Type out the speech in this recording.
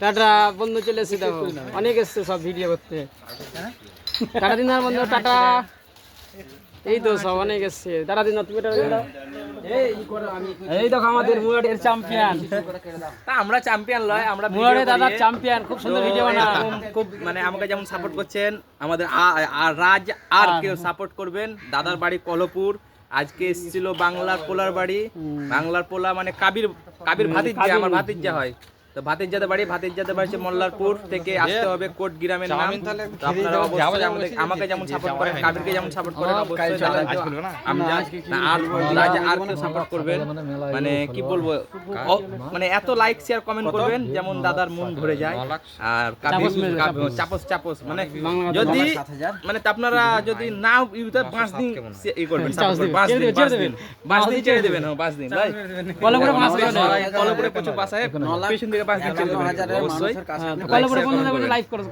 Tata বন্ধু চলে দেখো। অনেক এসছে সব ভিডিও করতে। টাটা দিনার বন্ধু টাটা। এই তো সব অনেক এসছে। টাটা দিন তুমি। এই দেখো আমাদের মুরাটের চ্যাম্পিয়ন আমরা চ্যাম্পিয়ন লয় আমরা মুরাটে দাদা চ্যাম্পিয়ন খুব সুন্দর ভিডিও বানায়। খুব মানে আমাকে যেমন সাপোর্ট করছেন আমাদের আর রাজ আর কেউ সাপোর্ট করবেন দাদার বাড়ি কলপুর। আজকে এসেছিল বাংলার পোলার বাড়ি। বাংলার পোলা মানে কাবির কাবির ভাতিজা আমার ভাতিজা হয়। তো ভাতিজাতে বাড়ি ভাতিজাতে বাড়ি হচ্ছে মল্লারপুর থেকে আসতে হবে কোট গ্রামের নাম। আপনারা অবশ্যই আমাকে যেমন সাপোর্ট করেন কাবিরকে যেমন সাপোর্ট করেন অবশ্যই দাদাকেও আর সাপোর্ট করবেন। মানে কি বলব? মানে এত লাইক শেয়ার কমেন্ট করবেন যেমন দাদার মন ভরে যায়। আর চাপস চাপস। মানে যদি মানে তা আপনারা যদি না ইউতে পাঁচ দিন ই করবেন পাঁচ দিন পাঁচ ছেড়ে দিন দেবেন। পাঁচ দিন ছেড়ে দেবেন। হ্যাঁ পাঁচ দিন। ভাই কলপুরে পাঁচ দিন। কলপুরে প্রচুর বাসায় পেছন থেকে পাঁচ দিন চলবে অবশ্যই। লাইভ করো